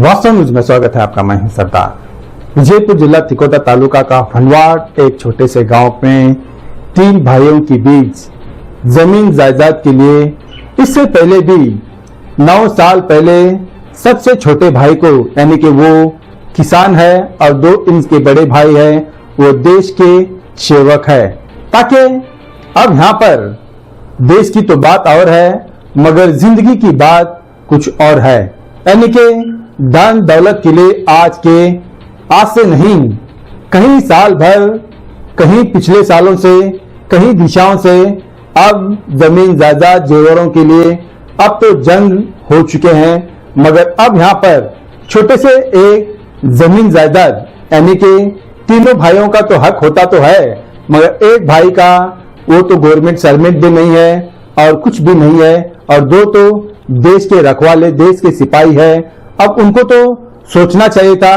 वास्तव न्यूज़ में स्वागत है आपका मैं सरदार। विजयपुर जिला तिकोटा तालुका का फनवाट एक छोटे से गाँव में तीन भाइयों के बीच ज़मीन जायदाद के लिए इससे पहले भी नौ साल पहले सबसे छोटे भाई को, यानी कि वो किसान है और दो इनके बड़े भाई है, वो देश के सेवक है। ताकि अब यहाँ पर देश की तो बात और है, मगर ज़िंदगी की बात कुछ और है। यानी कि धन दौलत के लिए आज के आज से नहीं, कहीं साल भर, कहीं पिछले सालों से, कहीं दिशाओं से, अब ज़मीन जायदाद जेवरों के लिए अब तो जंग हो चुके हैं, मगर अब यहाँ पर छोटे से एक ज़मीन जायदाद, यानी कि तीनों भाइयों का तो हक होता तो है, मगर एक भाई का वो तो गवर्नमेंट सर्वेंट भी नहीं है और कुछ भी नहीं है, और दो तो देश के रखवाले, देश के सिपाही है अब उनको तो सोचना चाहिए था,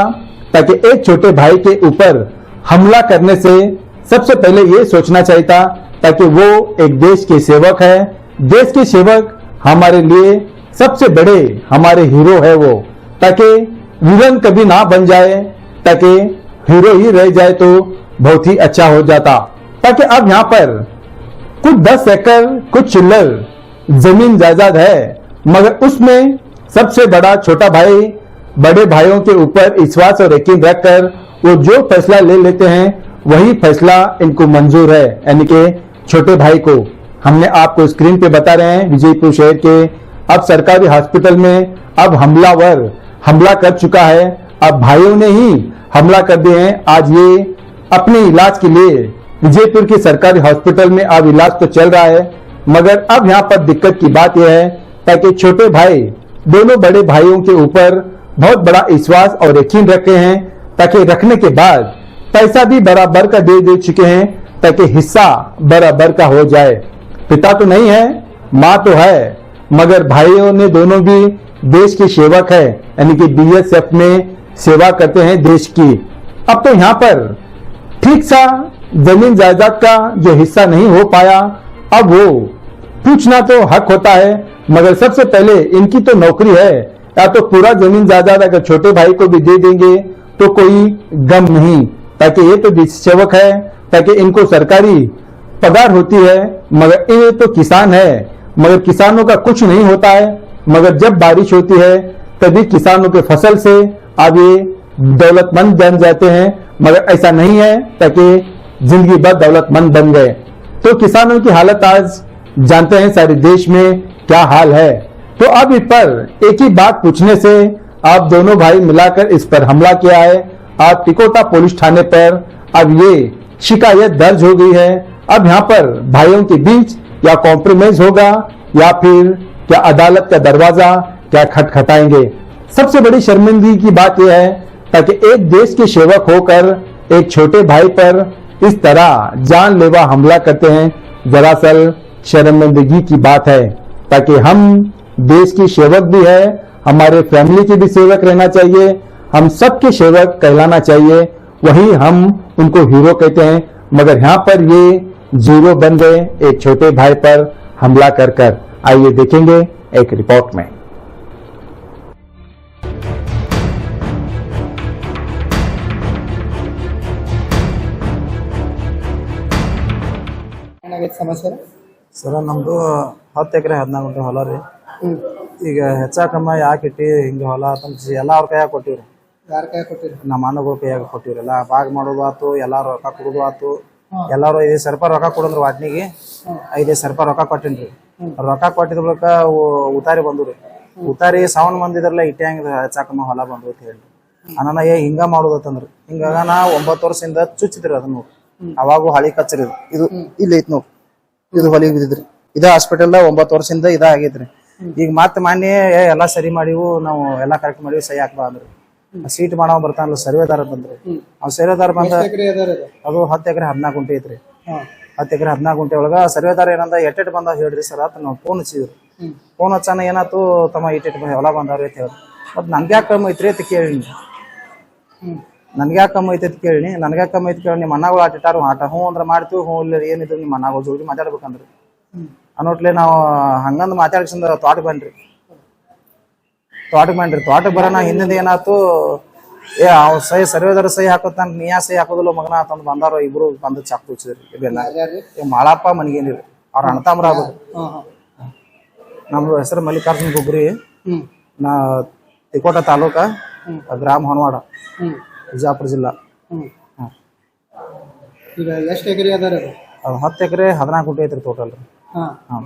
ताकि एक छोटे भाई के ऊपर हमला करने से सबसे पहले ये सोचना चाहिए था, ताकि वो एक देश के सेवक है। देश के सेवक हमारे लिए सबसे बड़े हमारे हीरो है वो, ताकि विलन कभी ना बन जाए, ताकि हीरो ही रह जाए तो बहुत ही अच्छा हो जाता। ताकि अब यहाँ पर कुछ दस एकड़, कुछ चिल्लर ज़मीन जायदाद है, मगर उसमें सबसे बड़ा छोटा भाई बड़े भाइयों के ऊपर विश्वास और यकीन रखकर वो जो फैसला ले लेते हैं, वही फैसला इनको मंजूर है। यानी कि छोटे भाई को। हमने आपको स्क्रीन पे बता रहे हैं, विजयपुर शहर के अब सरकारी हॉस्पिटल में अब हमलावर हमला कर चुका है। अब भाइयों ने ही हमला कर दिए हैं। आज ये अपने इलाज के लिए विजयपुर के सरकारी हॉस्पिटल में अब इलाज तो चल रहा है, मगर अब यहाँ पर दिक्कत की बात यह है ताकि छोटे भाई दोनों बड़े भाइयों के ऊपर बहुत बड़ा विश्वास और यकीन रखे हैं, ताकि रखने के बाद पैसा भी बराबर का दे दे चुके हैं, ताकि हिस्सा बराबर का हो जाए। पिता तो नहीं है, माँ तो है, मगर भाइयों ने दोनों भी देश के सेवक है, यानी कि बीएसएफ में सेवा करते हैं देश की। अब तो यहाँ पर ठीक सा ज़मीन जायदाद का जो हिस्सा नहीं हो पाया, अब वो पूछना तो हक होता है मगर सबसे पहले इनकी तो नौकरी है। या तो पूरा ज़मीन जायदाद अगर छोटे भाई को भी दे देंगे तो कोई गम नहीं। ताकि ये तो सेवक है, ताकि इनको सरकारी पगार होती है, मगर ये तो किसान है। मगर किसानों का कुछ नहीं होता है। मगर जब बारिश होती है, तभी किसानों के फ़सल से अब ये दौलतमंद बन जाते हैं। मगर ऐसा नहीं है, ताकि ज़िंदगी भर दौलतमंद बन गए। तो किसानों की हालत आज जानते हैं सारे देश में। क्या हाल है? तो अब इस पर एक ही बात पूछने से आप दोनों भाई मिलाकर इस पर हमला किया है। आज टिकोटा पुलिस थाने पर अब ये शिकायत दर्ज हो गई है। अब यहाँ पर भाइयों के बीच या कॉम्प्रोमाइज होगा या फिर क्या अदालत का दरवाज़ा क्या खटखटाएँगे? सबसे बड़ी शर्मिंदगी की बात यह है, ताकि एक देश के सेवक होकर एक छोटे भाई पर इस तरह जानलेवा हमला करते हैं। दरअसल शर्मिंदगी की बात है। ताकि हम देश की सेवक भी है हमारे फैमिली के भी सेवक रहना चाहिए हम सबके सेवक कहलाना चाहिए वही हम उनको हीरो कहते हैं मगर यहाँ पर ये जीरो बन गए एक छोटे भाई पर हमला कर कर आइए देखेंगे एक रिपोर्ट में ಏನಾಗೈತೆ ಸಮಸ್ಯೆ ಸರ ನಮ್ದು ಹತ್ತು ಎಕರೆ ಹದಿನಾಲ್ಕು ಗಂಟೆ ಹೊಲ ರೀ. ಈಗ ಹೆಚ್ಚ ಕಮ್ಮ ಯಾಕೆ ಇಟ್ಟಿ ಹಿಂಗೆ ಹೊಲ ತಮ್ಮ ಎಲ್ಲ ಅವ್ರ ಕೈಯಾಗ ಕೊಟ್ಟಿವ್ರಿ. ಯಾರ ಕೈ ಕೊಟ್ಟಿರಿ? ನಮ್ಮ ಅಣ್ಣಗಳ ಕೈಯಾಗ ಕೊಟ್ಟಿವ್ರಿ. ಎಲ್ಲ ಬಾಗ್ ಮಾಡೋದು ಆತು ಎಲ್ಲ ರೊಕ್ಕ ಕೊಡೋದು ಆತು. ಎಲ್ಲಾರು ಐದು ಸಾವಿರ ರೂಪಾಯಿ ರೊಕ್ಕ ಕೊಡಂದ್ರ ವಾಟ್ನಿಗೆ ಐದೈದು ಸಾವಿರ ರೂಪಾಯಿ ರೊಕ್ಕ ಕೊಟ್ಟಿನ್ರಿ. ರೊಕ್ಕ ಕೊಟ್ಟಿದ ಬಳಿಕ ಉತಾರಿ ಬಂದು ರೀ ಉತಾರಿ ಸಾವನ್ ಬಂದಿದ್ರಲ್ಲ ಇಟ್ಟೆ ಹಂಗ ಹೆಚ್ಚಾ ಕಮ್ಮ ಹೊಲ ಬಂದು ಅಂತ ಹೇಳಿ ಅಣ್ಣ ಏ ಹಿಂಗ ಮಾಡೋದತ್ತಂದ್ರಿ ಹಿಂಗಾಗ ನಾ ಒಂಬತ್ತು ವರ್ಷದಿಂದ ಚುಚ್ಚಿದ್ರಿ ಅದನ್ನ ಅವಾಗೂ ಹಳಿ ಕಚ್ಚರಿ ಇದು. ಇದು ಇಲ್ಲಿ ಐತ್ ನೋಡ್ರಿ ಇದು ಹೊಲಿಗೆ ಬಿದ್ದಿದ್ರಿ. ಇದೇ ಹಾಸ್ಪಿಟಲ್ ಒಂಬತ್ತು ವರ್ಷದಿಂದ ಇದ ಆಗೈತ್ರಿ. ಈಗ ಮತ್ತೆ ಮಾನ್ಯ ಏ ಎಲ್ಲಾ ಸರಿ ಮಾಡಿವು ನಾವು ಎಲ್ಲಾ ಕರೆಕ್ಟ್ ಮಾಡಿವಿ ಸಹಿ ಹಾಕ್ಬಾ ಅಂದ್ರಿ. ಸೀಟ್ ಮಾಡೋ ಬರ್ತಾನಲ್ಲ ಸರ್ವೇದಾರ ಬಂದ್ರಿ. ಅವ್ ಸರ್ವೇದಾರ ಬಂದ ಎಕರೆ ಅದಾರ ಇದು ಅದು ಹತ್ತು ಎಕರೆ ಹದಿನಾಲ್ಕು ಗುಂಟೆ ಐತ್ರಿ. ಹಾ. ಹತ್ತು ಎಕರೆ ಹದಿನಾಲ್ಕು ಗುಂಟೆ ಒಳಗ ಸರ್ವೇದಾರ ಏನಂದ ಎಟ್ಟೆಟ್ ಬಂದ ಹೇಳ್ರಿ ಸರ್ ಅಂತ ನಾವು ಫೋನ್ ಹಚ್ಚಿದ್ರು ಫೋನ್ ಹಚ್ಚಾನ ಏನಾತು ತಮ್ಮ ಇಟ್ಟೆಟ್ ಹೊಲ ಬಂದವ್ರಿ ಅಂತ ಹೇಳಿ. ಮತ್ತೆ ನನ್ಗೆ ಯಾಕೆ ಕಮ್ಮಿ ಐತ್ರಿ ಅಂತ ಕೇಳಿ ಹ್ಮ್. ನನ್ಗೆ ಯಾಕೆ ಕಮ್ಮಿ ಐತೆ ಕೇಳಿ ನನ್ಗೆ ಯಾಕೆ ಕಮ್ಮಿ ಐತೆ ಕೇಳಿ ನಿಮ್ಮ ಅಣ್ಣಗಳು ಆಟ ಇಟ್ಟಾರು ಆಟ ಹ್ಞೂ ಅಂದ್ರೆ ಮಾಡ್ತೀವಿ ಹ್ಞೂ ಇಲ್ಲ ಏನಿದ್ರು ನಿಮ್ಮ ಅಣ್ಣಗಳು ಜೋಡಿ ಮಾತಾಡ್ಬೇಕಂದ್ರಿ. ಅನ್ನೋಟ್ಲೆ ನಾವು ಹಂಗಂದ್ ಮಾತಾಡ್ಸಂದ್ರ ತೋಟ ಬನ್ರಿ ತೋಟಕ್ಕೆ ಬನ್ರಿ ತೋಟಕ್ಕೆ ಬರೋಣ ಹಿಂದಿಂದ ಏನಾಯ್ತು ಏ ಅವ್ ಸಹಿ ಸರ್ವೇದರ ಸಹಿ ಹಾಕೋತಾನ ನೀ ಯಾ ಸಹಿ ಹಾಕೋದಿಲ್ಲ ಮಗನ ಅಂತಂದು ಬಂದಾರ ಇಬ್ರು ಬಂದು ಚಾಕು ಹಚ್ಚಿದ್ರಿ ಇವೆಲ್ಲ. ಯಾರ್ಯಾರು? ಏ ಮಾಳಪ್ಪ ಮನಿಗೇನಿರಿ ಅವ್ರ ಅಣ್ಣತಾಮ್ರ ಆಗ್ಬೇಕು ನಮ್ದು ಹೆಸರು ಮಲ್ಲಿಕಾರ್ಜುನ್ ಗುಬ್ರಿ. ನಾ ತಿಕೋಟ ತಾಲೂಕ ಗ್ರಾಮ ಹೊನವಾಡ. ಹ್ಞೂ ಬಿಜಾಪುರ ಜಿಲ್ಲಾ. ಹ್ಮ್. ಈಗ ಎಷ್ಟು ಎಕರೆ ಅದಾರ ಅದು? ಅದು ಹತ್ತು ಎಕರೆ ಹದಿನಾಲ್ಕು ಗುಂಟೆ ಐತ್ರಿ ಟೋಟಲ್ ಹಾಂ. ಹಾಂ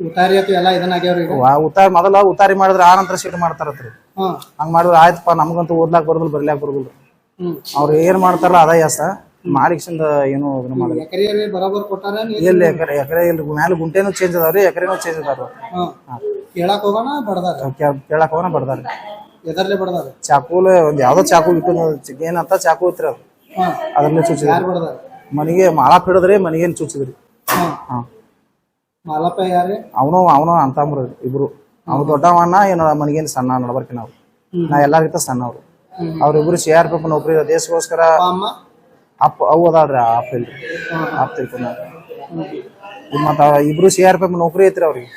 ಉತ್ತಾರಿ ಎಲ್ಲ ಇದನ್ನ ಆಗ್ಯಾವ್ರಿ ಈಗ? ಉತ್ತಾರ ಮೊದಲ ಉತ್ತಾರಿ ಮಾಡಿದ್ರೆ ಆ ನಂತರ ಶೀಟ್ ಮಾಡ್ತಾರತ್ರಿ. ಹಾಂ. ಹಂಗ್ ಮಾಡಿದ್ರೆ ಆಯ್ತಪ್ಪ ನಮ್ಗಂತೂ ಓದ್ಲಾಕ್ ಬರೋದಿಲ್ಲ ಬರ್ಲಾಕ್ ಬರೋದಿಲ್ಲ. ಹ್ಞೂ ಅವ್ರು ಏನ್ ಮಾಡ್ತಾರಲ್ಲ ಅದ ಯಾಸ ಮಾಡಿಕ್ಸಿಂದ ಏನು ಇದನ್ನ ಮಾಡಿಲ್ಲ. ಎಕರೆ ಬರೋಬರ್ ಕೊಟ್ಟಾರ ಎಲ್ಲಿ ಎಕರೆ ಎಕರೆ ಇಲ್ಲಿ ಮ್ಯಾಲೆ ಗುಂಟೆನೂ ಚೇಂಜ್ ಅದಾವ್ರಿ ಎಕರೆನೂ ಚೇಂಜ್ ಅದಾವ ಹಾಂ. ಕೇಳಕ್ ಹೋಗೋಣ ಬಡದಾರ ಕೇಳಾಕ ಹೋಗೋಣ ಬಡ್ದಾರ ಎದರ್ಲೆ ಬಡದಾರ? ಚಾಕುಲ್ ಒಂದ್ ಯಾವ್ದೋ ಚಾಕು ಇಟ್ಟು ಏನಂತ ಚಾಕು ಇತ್ರ ಅದು. ಹಾಂ. ಚುಚ್ಚಿದ್ರಿ ಯಾರು ಬಡದಾರ? ಮನಿಗೆ ಮಾಳಾ ಹಿಡಿದ್ರಿ ಮನಿಗೇನ್ ಚುಚ್ಚಿದ್ರಿ ಹಾಂ. ಹಾ. ಮಾಲಪ್ಪ ಯಾರೇ ಅವನು ಅವನು ಅಂತ ಇಬ್ರು. ಅವ್ನು ದೊಡ್ಡವಣ್ಣ ಏನೋ ಮನಿಗೇನ್ ಸಣ್ಣ ನಡ್ಬರ್ಕಿ ನಾವು. ನಾ ಎಲ್ಲಾರ್ಗಿಂತ ಸಣ್ಣವ್ರು. ಅವ್ರು ಅವ್ರಿಬ್ರು ಸಿ ಆರ್ ಪಿ ನೌಕರಿ ದೇಶಗೋಸ್ಕರ ಅಪ್ಪ ಅಮ್ಮ? ಅಪ್ಪ ಅವು ಅದಾಳ್ರಿ ಅಪ್ಪ ಇಲ್ರಿ ಅಪ್ಪ ತಿಳ್ಕೊಂಡ ಮತ್ತ ಇಬ್ರು ಸಿ ಆರ್ ಪಿ ನೌಕರಿ ಐತ್ರಿ ಅವ್ರಿಗೆ.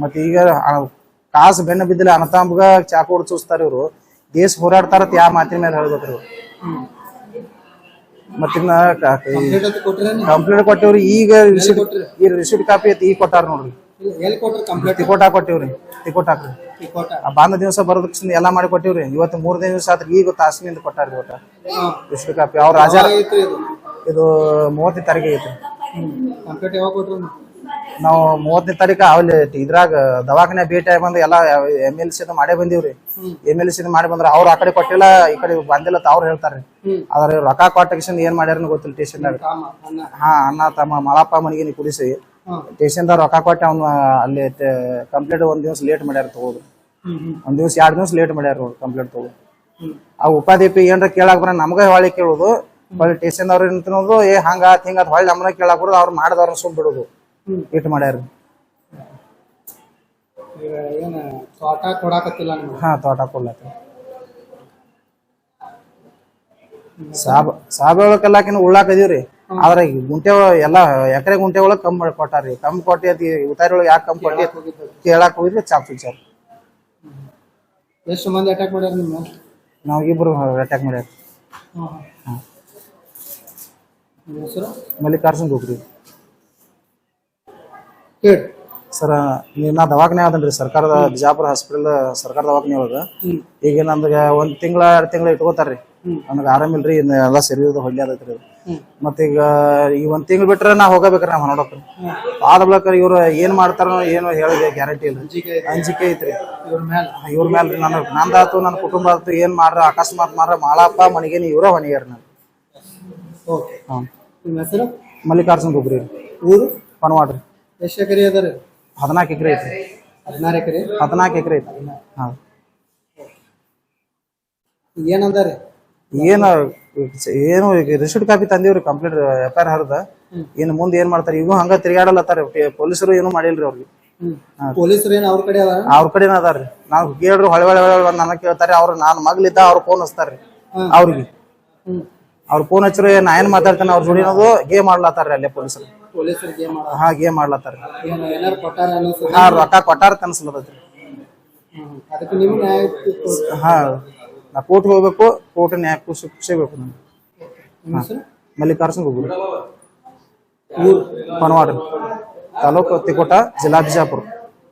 ಮತ್ತ ಈಗ ಆ- ಕಾಸು ಬೆನ್ನ ಬಿದ್ದಿಲ್ಲ ಅನತಾಂಬಗ ಚಾಕು ಹೊಡ್ ಚೂಸ್ತಾರ ಇವ್ರು. ದೇಶ ಹೋರಾಡ್ತಾರತ್ ಯಾವ ಮಾತಿನ ಮೇಲೆ ಹೇಳ್ಬೇಕ್ರಿ ಮತ್ತಿನ್ನ ಕಂಪ್ಲೇಂಟ್ ಕೊಟ್ಟಿವ್ರಿ ಈಗ ರಿಸಿಟ್ ಈ ರಿಸಿಟ್ ಕಾಪಿ ಐತಿ ಈಗ ಕೊಟ್ಟಾರ ನೋಡ್ರಿ. ತಿಕೋಟ ಕೊಟ್ಟಿವ್ರಿ ತಿಕೋಟ ಹಾಕ್ರಿ. ಬಂದ ದಿವಸ ಬರೋದಕ್ಕೆ ಎಲ್ಲಾ ಮಾಡಿ ಕೊಟ್ಟಿವ್ರಿ. ಇವತ್ತು ಮೂರ್ ದಿವಸ ಆತ್ರಿ ಈಗ ತಾಸಿನಿಂದ ಕೊಟ್ಟಾರ ಇವತ್ತ. ರಿಸಿಟ್ ಕಾಪಿ ಅವ್ರ ರಾಜ ಐತ್ರಿ ಇದು? ಮೂವತ್ತನೇ ತಾರೀಕು ಐತಿ ನಾವು ಮೂವತ್ತನೇ ತಾರೀಕು ಅವ್ಲಿ ಇದ್ರಾಗ ದವಾಖಾನೆ ಭೇಟಿ ಆಗಿ ಬಂದು ಎಲ್ಲ ಎಂ ಎಲ್ ಸಿ ಮಾಡೇ ಬಂದಿವ್ರಿ. ಎಂ ಎಲ್ ಸಿ ಮಾಡಿ ಬಂದ್ರ ಅವ್ರು ಆ ಕಡೆ ಕೊಟ್ಟಿಲ್ಲ ಈ ಕಡೆ ಬಂದಿಲ್ಲ ಅವ್ರು ಹೇಳ್ತಾರೆ. ಹ್ಮ್. ಆದ್ರೆ ರೊಕ್ಕ ಕೊಟ್ಟ ಏನ್ ಮಾಡ್ಯಾರ ಗೊತ್ತಿಲ್ಲ ಸ್ಟೇಷನ್ ದಾಗ ಅನ್ನ ಹಾ ಅಣ್ಣ ತಮ್ಮ ಮಳಪ್ಪ ಮನಿಗೆ ನೀ ಕುಡಿಸಿ. ಟೇಷನ್ ಸ್ಟೇಷನ್ದಾಗ ರೊಕ್ಕ ಕೊಟ್ಟ ಅವ್ನ ಅಲ್ಲಿ ಕಂಪ್ಲೇಂಟ್ ಒಂದ್ ದಿವಸ ಲೇಟ್ ಮಾಡ್ಯಾರ ತಗೋದು. ಒಂದ್ ದಿವಸ ಎರಡ್ ದಿವಸ ಲೇಟ್ ಮಾಡ್ಯಾರ ಕಂಪ್ಲೀಟ್ ತಗೋ ಆ ಉಪಾಧಿಪಿ ಏನ್ರ ಕೇಳಾಕ್ ಬರ ನಮ್ಗ ಹೊಳಿ ಕೇಳೋದು. ಹೊಳ್ಳಿ ಟೇಷನ್ ಅವ್ರ ತಿನ್ನೋದು ಏ ಹಂಗ ಹಿಂಗ ಹೊಳ್ಳಿ ನಮ್ಮನ್ನ ಕೇಳಾಕ್ ಬರೋದು ಅವ್ರು ಮಾಡಿದವ್ರನ್ನ ಸುಮ್ ಬಿಡೋದು. ಇಟ್ ಮಾಡ್ಯಾರ. ಈಗ ಏನು ತೋಟ ಕೊಡಾಕತ್ತಿಲ್ಲ ನಿಮ್ಗೆ ಹಾ ತೋಟ ಕೊಡ್ಲತ್ತ ಸಾಬ ಸಾಬ ಕಲ್ಲಾಕಿನ ಉಳ್ಳಾಕ್ ಅದೀವ್ರಿ. ಆದ್ರ ಈ ಗುಂಟೆ ಒಳಗ್ ಎಲ್ಲಾ ಎಕರೆ ಗುಂಟೆ ಒಳಗ್ ಕಮ್ ಕೊಟ್ಟಾರಿ ಕಮ್ ಕೊಟ್ಟಿ ಅದ್ ಉತ್ತಾರಿ ಒಳಗ್ ಯಾಕೆ ಕಮ್ ಕೊಟ್ಟಿ ಕೇಳಾಕ್ ಹೋಗಿದ್ರಿ ಚಾಪ್ ವಿಚಾರ ಎಷ್ಟು ಮಂದಿ ಅಟ್ಯಾಕ್ ಮಾಡ್ಯಾರ ನಿಮ್ಮ ನಾವ್ ಇಬ್ರು ಅಟ್ಯಾಕ್ ಮಾಡ್ಯಾರ. ಹಾಂ. ನಿಮ್ಮ ಹೆಸರು? ಮಲ್ಲಿಕಾರ್ಜುನ್ ಹೇಳಿ ಸರ್ ನೀವ್ ನಾ ದವಾಖಾನೆ ಅದನ್ರಿ ಸರ್ಕಾರದ ಬಿಜಾಪುರ ಹಾಸ್ಪಿಟಲ್ ಸರ್ಕಾರ ದವಾಖಾನೆ ಒಳಗ. ಈಗ ನಂದ ಒಂದ್ ತಿಂಗಳ ಎರಡ್ ತಿಂಗಳ ಇಟ್ಕೋತಾರ್ರಿ. ನನಗೆ ಆರಾಮಿಲ್ರಿ ಇನ್ನ ಎಲ್ಲಾ ಸರಿ ಹೊಳ್ಳಿ ಅದೈತ್ರಿ. ಮತ್ತೀಗ ಈ ಒಂದ್ ತಿಂಗಳು ಬಿಟ್ರೆ ನಾ ಹೋಗಬೇಕ್ರಿ ನಾ ಹೊನೋಡಕ್ ಆದ ಬಳಿಕ ಇವ್ರು ಏನ್ ಮಾಡ್ತಾರೋ ಏನೋ ಹೇಳಿದೆ ಗ್ಯಾರಂಟಿ ಇಲ್ಲ ಅಂಜಿಕೆ ಐತೆ ಅಂಜಿಕೆ ಐತ್ರಿ. ಇವ್ರ ಇವ್ರ ಮೇಲೆ ನನ್ನ ನಂದಾತು ನನ್ನ ಕುಟುಂಬ ಆತು ಏನ್ ಮಾಡ್ರ ಅಕಸ್ಮಾತ್ ಮಾಡ್ರ ಮಾಳಪ್ಪ ಮನಿಗೇನಿ ಇವ್ರ ಹೊನಿಗ್ಯಾರ ನಾನು. ಮಲ್ಲಿಕಾರ್ಜುನ್ ಗೊಬ್ಬರಿ ಊರು? ಪನ್ವಾಡ್ರಿ. ಎಷ್ಟು ಎಕರೆ ಅದಾರ? ಹದಿನಾಲ್ಕು ಎಕರೆ ಐತಿ ಹದಿನಾರು ಎಕರೆ? ಹದಿನಾಲ್ಕು ಎಕರೆ ಐತ್ರಿ. ಹಾ. ಏನಂದಾರೆ ಏನು ಏನು ರಿಸಿಟ್ ಕಾಪಿ ತಂದಿವ್ರಿ ಕಂಪ್ಲೀಟ್ ಎಫ್ ಐ ಆರ್ ಹರ್ದ ಇನ್ನು ಮುಂದೆ ಏನ್ ಮಾಡ್ತಾರೆ? ಇವು ಹಂಗ ತಿರ್ಗಾಡಲತ್ತಾರ. ಪೊಲೀಸರು ಏನು ಮಾಡಿಲ್ರಿ ಅವ್ರಿಗೆ. ಪೊಲೀಸರು ಏನು ಅವ್ರ ಕಡೆ ಅದ ಅವ್ರ ಕಡೆನ ಅದಾರ್ರಿ. ನಾವು ಕೇಳ್ರಿ ಹೊಳೆ ಹೊಳೆ ಹೊಳೆ ನನ್ನ ಕೇಳ್ತಾರೆ. ಅವ್ರ ನಾನ್ ಮಗ್ಲಿದ್ದ ಅವ್ರ ಫೋನ್ ಹಚ್ತಾರ್ರಿ. ಅವ್ರಿಗೆ. ಅವ್ರ ಫೋನ್ ಹಚ್ಚರು ನಾ ಏನ್ ಮಾತಾಡ್ತಾನೆ ಅವ್ರ ಜೋಡಿ ಅನ್ನೋದು ಗೇಮ್ ಮಾಡ್ಲತ್ತಾರ್ರಿ ಅಲ್ಲೇ ಪೊಲೀಸರು. ಪೊಲೀಸರಿಗೆ ಏನ್ ಮಾಡ ಹಾ ಗೇಮ್ ಮಾಡ್ಲತ್ತಾರ್ರಿ ಏನು ಏನಾರು ಕೊಟ್ಟಾರ ಅನ್ನಿಸ್ತದೆ? ಹಾ ರೊಕ್ಕ ಕೊಟ್ಟಾರ ಅದಕ್ಕೆ ನಿಮ್ ನ್ಯಾಯ. ಹಾ ನಾ ಕೋರ್ಟ್ ಹೋಗ್ಬೇಕು ಕೋರ್ಟ್ ನ್ಯಾಯ ಸಿಗ್ಬೇಕು ನಮ್ಗೆ. ಹೆಸರು? ಮಲ್ಲಿಕಾರ್ಜುನ್ ಗೊಬ್ಬರು ಊರು ಪನವಾಡ್ರಿ. ತಾಲೂಕು ತಿಕೋಟ ಜಿಲ್ಲಾ ಬಿಜಾಪುರ.